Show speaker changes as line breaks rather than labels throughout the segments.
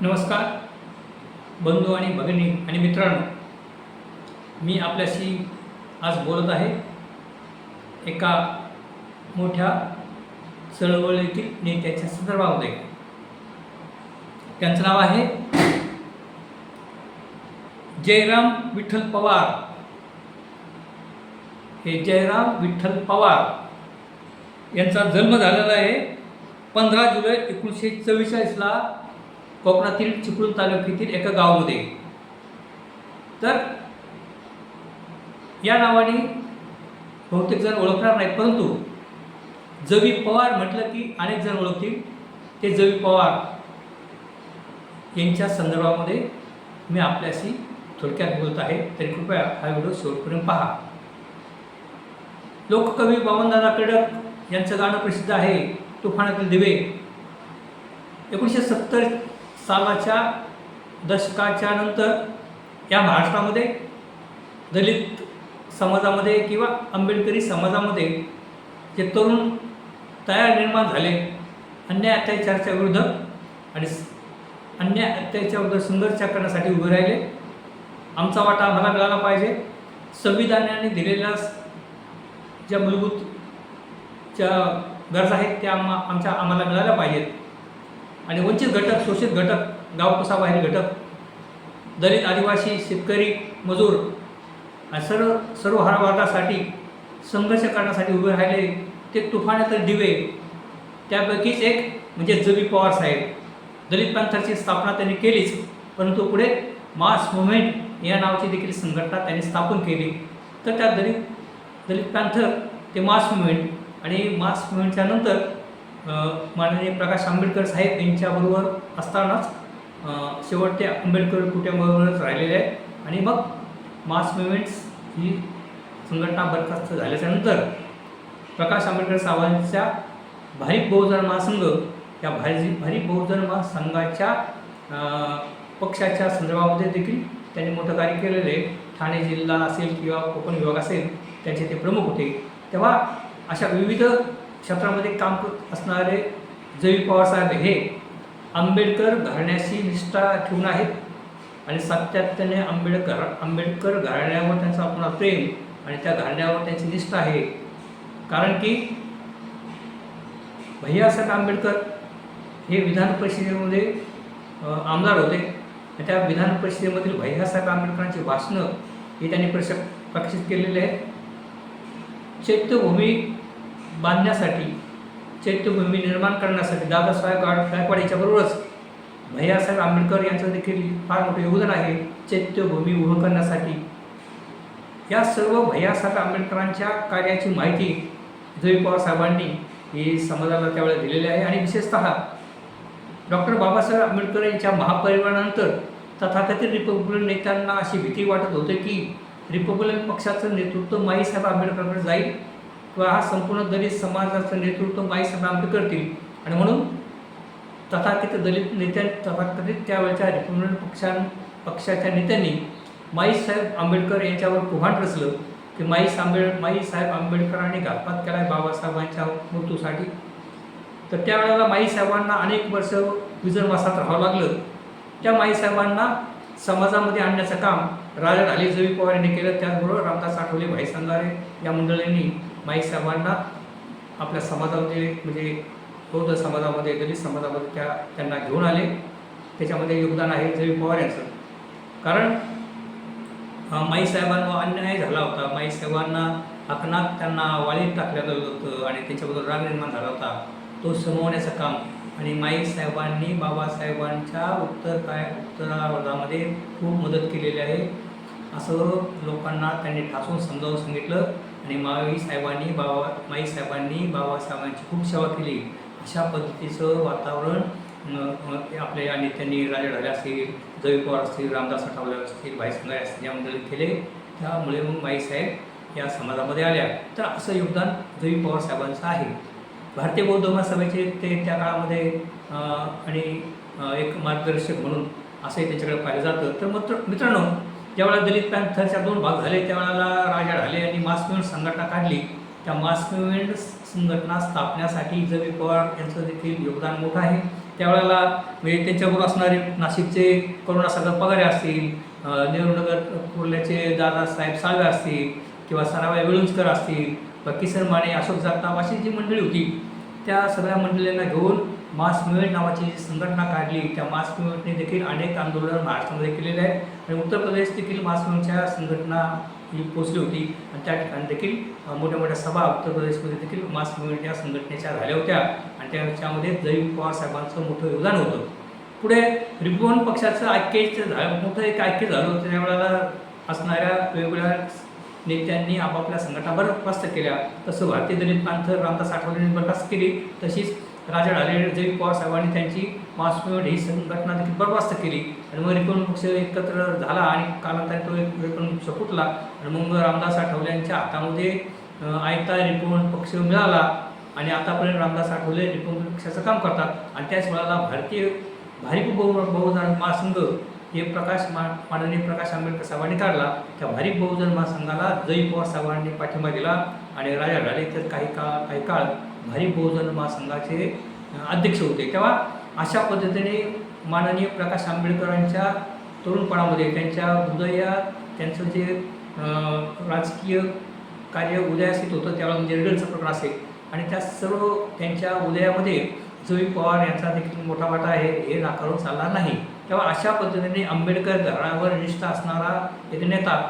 नमस्कार. बंधू आणि भगिनी आणि मित्रांनो मी आपल्याशी आज बोलत आहे एका मोठ्या चळवळीतील नेत्याच्या संदर्भामध्ये. त्यांचं नाव आहे जयराम विठ्ठल पवार. हे जयराम विठ्ठल पवार यांचा जन्म झालेला आहे पंधरा जुलै एकोणीसशे चव्वेचाळीसला कोकणातील चिपळूण तालुक्यातील एका गावामध्ये. तर या नावाने बहुतेक जण ओळखणार नाही परंतु जवी पवार म्हटलं की अनेक जण ओळखतील. ते जवी पवार यांच्या संदर्भामध्ये मी आपल्याशी थोडक्यात बोलत आहे. तरी कृपया हा व्हिडिओ शेवटपर्यंत पहा. लोककवी बावनदादा कडक यांचं गाणं प्रसिद्ध आहे तुफानातील दिवे. एकोणीसशे सत्तर सालाच्या दशकाच्या नंतर या महाराष्ट्रामध्ये दलित समाजामध्ये किंवा आंबेडकरी समाजामध्ये जे तरुण तयार निर्माण झाले अन्याय अत्याचाराच्या विरुद्ध आणि अन्याय अत्याचाराच्या विरुद्ध संघर्ष करण्यासाठी उभे राहिले. आमचा वाटा आम्हाला मिळाला पाहिजे. संविधानाने दिलेल्या ज्या मूलभूत ज्या गरजा आहेत त्या आम्हा आमच्या आम्हाला मिळाल्या पाहिजेत. आणि वंचित घटक शोषित घटक गावकसाबाहेर घटक दलित आदिवासी शेतकरी मजूर आणि सर्व सर्व हर वर्गासाठी संघर्ष करण्यासाठी उभे राहिले ते तुफानातील दिवे. त्यापैकीच एक म्हणजे जबी पवार साहेब. दलित पंथाची स्थापना त्यांनी केलीच परंतु पुढे मास मुवमेंट या नावाची देखील संघटना त्यांनी स्थापन केली. तर त्या दलित दलित पॅन्थर ते मास मुवमेंट आणि मास मुवमेंटच्या नंतर माननीय प्रकाश आंबेडकर साहेब यांच्याबरोबर असतानाच शेवट ते आंबेडकर कुटुंबाबरोबरच राहिलेले आहेत. आणि मग मास मुवमेंट्स ही संघटना बरखास्त झाल्याच्यानंतर प्रकाश आंबेडकर साहेबांच्या भारिप बहुजन महासंघ या भारी भारिप बहुजन महासंघाच्या पक्षाच्या संदर्भामध्ये देखील त्यांनी मोठं कार्य केलेलं आहे. ठाणे जिल्हा असेल किंवा कोकण विभाग असेल त्यांचे ते प्रमुख होते. तेव्हा अशा विविध क्षेत्रामध्ये काम करत असणारे जयू पवारसाहेब हे आंबेडकर घराण्याशी निष्ठा ठेवून आहेत. आणि सातत्याने आंबेडकर आंबेडकर घराण्यावर त्यांचा आपला प्रेम आणि त्या घराण्यावर त्यांची निष्ठा आहे. कारण की भैयासाहेब आंबेडकर हे विधान परिषदेमध्ये आमदार होते. त्या विधान परिषदेमधील भैयासाहेब आंबेडकरांची भाषणं हे त्यांनी प्रश प्रकाशित केलेले आहेत. चैत्यभूमी बांधण्यासाठी चैत्यभूमी निर्माण करण्यासाठी दादासाहेब गाड गायकवाड याच्याबरोबरच भैयासाहेब आंबेडकर यांचं देखील फार मोठं योगदान आहे चैत्यभूमी उभं करण्यासाठी. या सर्व भैयासाहेब आंबेडकरांच्या कार्याची माहिती जय पवार साहेबांनी हे समाजाला त्यावेळेला दिलेली आहे आणि विशेषतः डॉक्टर बाबासाहेब आंबेडकर यांच्या महापरिवारानंतर तथाकथित रिपब्लिकन नेत्यांना अशी भीती वाटत होते की रिपब्लिकन पक्षाचं नेतृत्व माईसाहेब आंबेडकरांकडे जाईल किंवा हा संपूर्ण दलित समाजाचं नेतृत्व बाईसाहेब आंबेडकर करतील. आणि म्हणून तथाकथित दलित नेत्यां तथाकथित त्यावेळच्या रिपब्लिकन पक्षां पक्षाच्या नेत्यांनी माईसाहेब आंबेडकर यांच्यावर कुभाण रचलं की माई आंबेड माईसाहेब आंबेडकरांनी घातपात केला आहे बाबासाहेबांच्या मृत्यूसाठी. तर त्यावेळेला माईसाहेबांना अनेक वर्ष विजनवासात राहावं लागलं. त्या माईसाहेबांना समाजामध्ये आणण्याचं काम राजा ढाली जवी पवार यांनी केलं. त्याचबरोबर रामदास आठवले भाई संगारे या मंडळींनी माईसाहेबांना आपल्या समाजामध्ये म्हणजे बौद्ध समाजामध्ये दलित समाजामध्ये त्या त्यांना घेऊन आले. त्याच्यामध्ये योगदान आहे जवी पवार यांचं. कारण अ, माईसाहेबांवर अन्याय झाला होता. माईसाहेबांना अकनात त्यांना वाळीत टाकलं गेलं होतं आणि त्याच्याबद्दल राग निर्माण झाला होता. तो समवण्याचं काम. आणि माईसाहेबांनी बाबासाहेबांच्या उत्तर काय उत्तरार्धामध्ये खूप मदत केलेली आहे. असं लोकांना त्यांनी ठासून समजावून सांगितलं. आणि माई साहेबांनी बाबा माई साहेबांनी बाबासाहेबांची खूप सेवा केली. अशा पद्धतीचं वातावरण आपल्या या नेत्यांनी राजा ढाले असतील जवी पवार असतील रामदास आठवले असतील भाई संघारे असतील यामध्ये केले. त्यामुळे मग माईसाहेब या समाजामध्ये आल्या. तर असं योगदान जवी पवार साहेबांचं आहे. भारतीय बौद्ध महासभेचे ते त्या काळामध्ये आणि एक मार्गदर्शक म्हणून असंही त्यांच्याकडे पाहिलं जातं. तर मित्र मित्रांनो ज्यावेळेला दलित पॅन्थरच्या दोन भाग झाले त्यावेळेला राजा ढाले यांनी मास मुवमेंट संघटना काढली. त्या मास मुवमेंट संघटना स्थापण्यासाठी जवी पवार यांचं देखील योगदान मोठं आहे. त्यावेळेला म्हणजे त्यांच्याबरोबर असणारे नाशिकचे करुणासागर पगारे असतील नेहरूनगर कुर्ल्याचे दादासाहेब साळवे असतील किंवा सराबाई वेळुंजकर असतील किसन माने अशोक जगताप अशी जी मंडळी होती त्या सगळ्या मंडळींना घेऊन मास मुवमेंट नावाची जी संघटना काढली त्या मास मुवमेंटने देखील अनेक आंदोलन महाराष्ट्रामध्ये केलेले आहेत. आणि उत्तर प्रदेश देखील मास मुवमेंटच्या संघटना ही पोचली होती. आणि त्या ठिकाणी देखील मोठ्या मोठ्या सभा उत्तर प्रदेशमध्ये देखील मास मुवमेंट या संघटनेच्या झाल्या होत्या. आणि त्याच्यामध्ये जयंत पवार साहेबांचं मोठं योगदान होतं. पुढे रिपब्लिकन पक्षाचं ऐक्य झालं. मोठं एक ऐक्य झालं होतं. त्यावेळेला असणाऱ्या वेगवेगळ्या नेत्यांनी आपापल्या संघटना बरखास्त केल्या. तसं भारतीय दलित पंथ रामदास आठवलेंनी बरखास्त केली. तशीच राजा ढाले जयंत पवार साहेबांनी त्यांची मास मुवमेंट ही संघटना देखील बरखास्त केली. आणि मग रिपब्लिकन पक्ष एकत्र झाला आणि कालांतराने तो एक रिपब्लिकन पक्ष फुटला आणि मग रामदास आठवले यांच्या हातामध्ये आयता रिपब्लिकन पक्ष मिळाला. आणि आतापर्यंत रामदास आठवले रिपब्लिकन पक्षाचं काम करतात. आणि त्याच वेळेला भारतीय भारिप बहु बहुजन महासंघ हे प्रकाश मा माननीय प्रकाश आंबेडकर साहेबांनी काढला. त्या भारिप बहुजन महासंघाला जय पवार साहेबांनी पाठिंबा दिला. आणि राजा ढाले तर काही काळ काही काळ भारी बहुजन महासंघाचे अध्यक्ष होते. तेव्हा अशा पद्धतीने माननीय प्रकाश आंबेडकरांच्या तरुणपणामध्ये त्यांच्या उदयात त्यांचं जे राजकीय कार्य उदयास येत होतं त्यावेळेला म्हणजे रिडलचं प्रकरण असेल. आणि त्या सर्व त्यांच्या उदयामध्ये जोई पवार यांचा देखील मोठा वाटा आहे हे नाकारून चालणार नाही. तेव्हा अशा पद्धतीने आंबेडकर घरावर निष्ठा असणारा एक नेता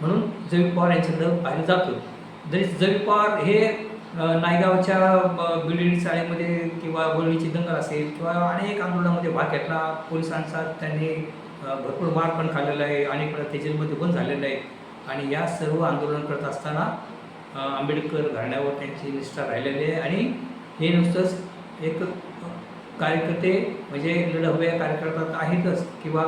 म्हणून जवी पवार यांच्याकडं पाहिलं जातं. जरी जवी पवार हे नायगावच्या बिल्डिंग शाळेमध्ये किंवा बोलणीची दंगल असेल किंवा अनेक आंदोलनामध्ये भाग घेतला पोलिसांचा त्यांनी भरपूर मार पण खाल्लेला आहे अनेक वेळा ते जेलमध्ये पण झालेलं आहे आणि या सर्व आंदोलन करत असताना आंबेडकर घराण्यावर त्यांची निष्ठा राहिलेली आहे. आणि हे नुसतंच एक कार्यकर्ते म्हणजे लढवया कार्यकर्ता आहेतच किंवा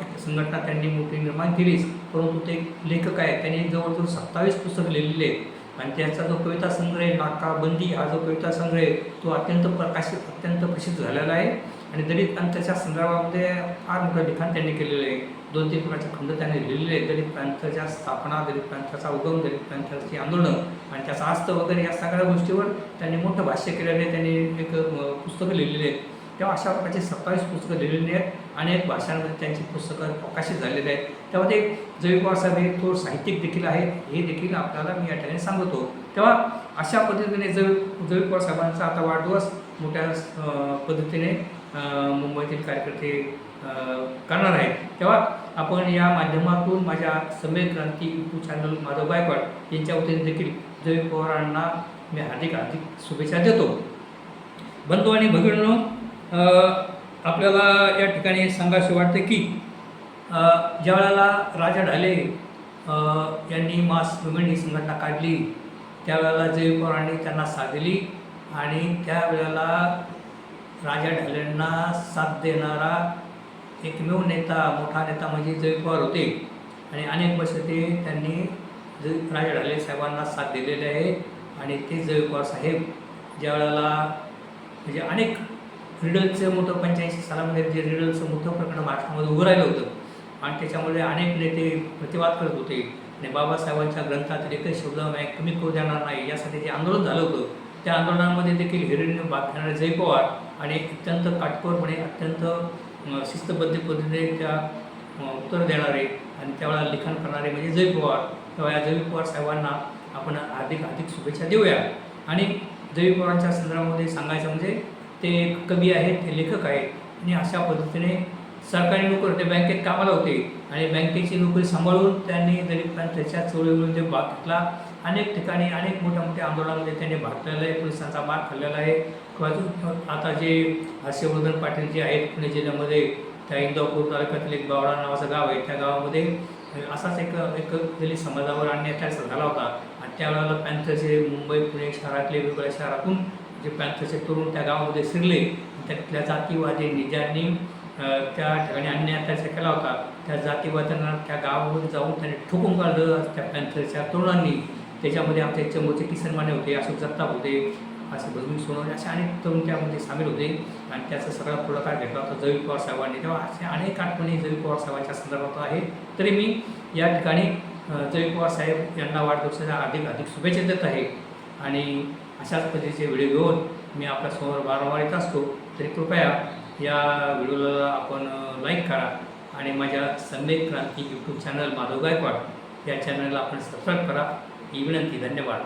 एक संघटना त्यांनी मोठी निर्माण केलीच परंतु ते लेखक आहेत. त्यांनी जवळजवळ सत्तावीस पुस्तक लिहिलेली आहेत. आणि त्याचा जो कविता संग्रह आहे नाकाबंदी हा जो कविता संग्रह आहे तो अत्यंत प्रकाशित अत्यंत प्रसिद्ध झालेला आहे. आणि दलित प्रांताच्या संदर्भामध्ये फार मोठं लिखाण त्यांनी केलेलं आहे. दोन तीन प्रकारचे खंड त्यांनी लिहिलेले आहेत. दलित प्रांताच्या स्थापना दलित प्रांताचा उगम दलित प्रांताची आंदोलनं आणि त्याचा आस्त वगैरे या सगळ्या गोष्टीवर त्यांनी मोठं भाष्य केलेलं आहे. त्यांनी एक पुस्तकं लिहिलेली आहेत. तेव्हा अशा प्रकारची सत्तावीस पुस्तकं लिहिलेली आहेत अनेक भाषांमध्ये त्यांची पुस्तकं प्रकाशित झालेली आहेत. तेव्हा ते साहेब हे थोर साहित्यिक देखील आहेत. हे देखील आपल्याला मी या ठिकाणी सांगतो. तेव्हा अशा पद्धतीने जय जयकुमार साहेबांचा आता वाढदिवस मोठ्या पद्धतीने मुंबईतील कार्यकर्ते करणार आहेत. तेव्हा आपण या माध्यमातून माझ्या समय क्रांती यूट्यूब चॅनल माधव गायकवाड यांच्या वतीने देखील जय पवारांना मी हार्दिक हार्दिक शुभेच्छा देतो. बंधू आणि भगिनींनो आपल्याला या ठिकाणी सांगायचं वाटते की ज्या वेळेला राजा ढाले यांनी मास मुवमेंट ही संघटना काढली त्यावेळेला जय पवारांनी त्यांना साथ दिली आणि त्यावेळेला राजा ढालेंना साथ देणारा एकमेव नेता मोठा नेता म्हणजे जय पवार होते. आणि अनेक वर्ष ते त्यांनी ज राजा ढाले साहेबांना साथ दिलेले आहे आणि ते जय साहेब ज्या वेळेला म्हणजे अनेक रिडलचं मोठं पंच्याऐंशी सालामध्ये जे रिडलचं मोठं प्रकरण महाराष्ट्रामध्ये उभं राहिलं होतं आणि त्याच्यामुळे अनेक नेते प्रतिवाद करत होते. आणि बाबासाहेबांच्या ग्रंथातील एकच शब्द कमी करू देणार नाही यासाठी जे आंदोलन झालं होतं त्या आंदोलनामध्ये देखील हिरोईन भाग घेणारे जय पवार आणि अत्यंत काटकोरपणे अत्यंत शिस्तबद्ध पद्धतीने त्या उत्तर देणारे आणि त्यावेळेला लिखाण करणारे म्हणजे जय पवार. तेव्हा या जय पवार साहेबांना आपण हार्दिक हार्दिक शुभेच्छा देऊया. आणि जय पवारांच्या संदर्भामध्ये सांगायचं म्हणजे ते एक कवी आहेत ते लेखक आहेत. आणि अशा पद्धतीने सरकारी नोकर ते बँकेत कामाला होते. आणि बँकेची नोकरी सांभाळून त्यांनी दलित प्रांताच्या ते भाग घेतला. अनेक ठिकाणी अनेक मोठ्या मोठ्या आंदोलनामध्ये त्यांनी भाग घेतलेला आहे. पोलिसांचा मार खाल्लेला आहे. किंवा आता जे हर्षवर्धन पाटील जे आहेत पुणे जिल्ह्यामध्ये त्या इंदापूर तालुक्यातील एक बावडा नावाचं गाव आहे. त्या गावामध्ये असाच एक एक दलित समाजावर अन्याय झाला होता. आणि त्यावेळेला पॅन्थरचे मुंबई पुणे शहरातले वेगवेगळ्या शहरातून जे पॅन्थरचे तरुण त्या गावामध्ये शिरले त्यातल्या जातीवादी ज्यांनी त्या ठिकाणी अन्याय अत्याचार केला होता त्या जातीवाद्यांना त्या गावामध्ये जाऊन त्यांनी ठोकून काढलं. त्या पॅन्थरच्या तरुणांनी त्याच्यामध्ये आमचे चमोचे किसन माने होते अशोक जगताप होते असे भजमी सोनवणे असे अनेक तरुण त्यामध्ये सामील होते. आणि त्याचा सगळा पुढाकार घेतला होता जवी पवार साहेबांनी. तेव्हा असे अनेक आठवणी जवी पवार साहेबांच्या संदर्भात आहे तरी मी या ठिकाणी जवी पवार साहेब यांना वाढदिवसाच्या अधिक अधिक शुभेच्छा देत आहे. आणि अशाच पद्धतीचे व्हिडिओ घेऊन मी आपल्यासमोर वारंवार येत असतो. तरी कृपया या व्हिडिओला आपण लाईक करा आणि माझ्या संदेश क्रांती यूट्यूब चॅनल माधव गायकवाड या चॅनलला आपण सबस्क्राईब करा. ही विनंती धन्यवाद.